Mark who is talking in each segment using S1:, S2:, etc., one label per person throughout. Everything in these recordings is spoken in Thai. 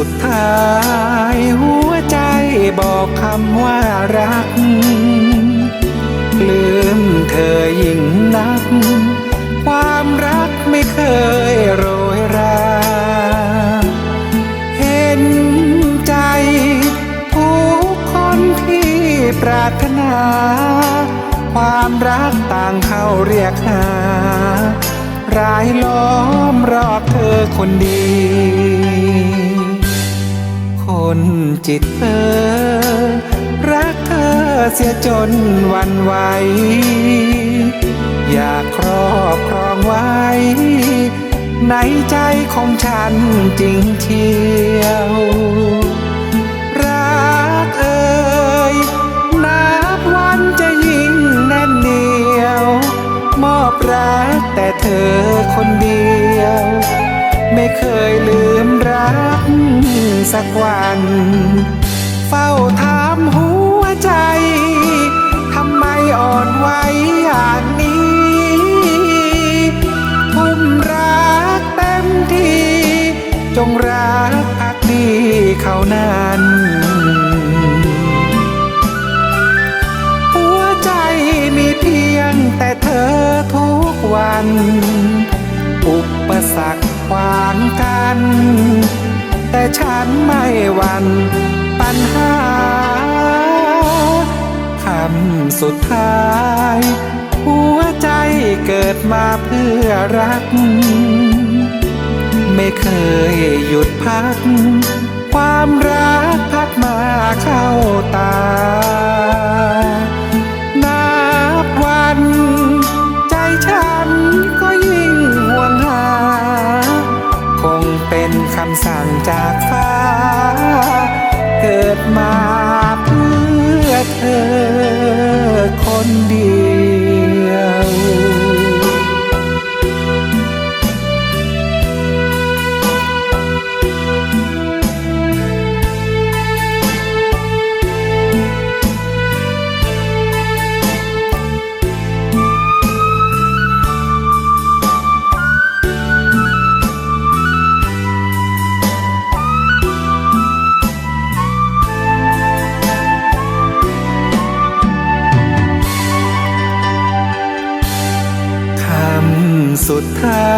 S1: สุดท้าย หัวใจบอกคำว่ารัก ลืมเธอยิ่งนัก ความรักไม่เคยโรยรา เห็นใจทุกคนที่ปรารถนา ความรักต่างเข้าเรียกหารายล้อมรอบเธอคนดี นจิตเธอ รักเธอเสียจนวันไหว อยากครอบครองไว้ ในใจของฉันจริงเชียว สักวัน เฝ้าถามหัวใจ ทำไมอ่อนไหวอย่างนี้ทุ่มรักเต็มที่ จงรักพักดีเขานั้นหัวใจมีเพียงแต่เธอทุกวัน อุปสรรคขวางกัน แต่ฉันไม่หวันปัญหาคำสุดท้าย หัวใจเกิดมาเพื่อรัก ไม่เคยหยุดพัก ความรักพัดมาเข้า อ สุดท้า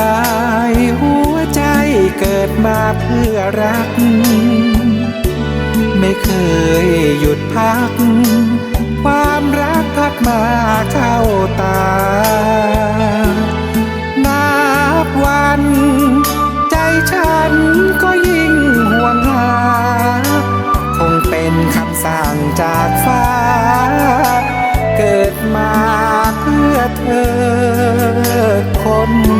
S1: ยหัวใจเกิดมาเพื่อรัก ไม่เคยหยุดพัก ความรักพัดมาเข้าตา น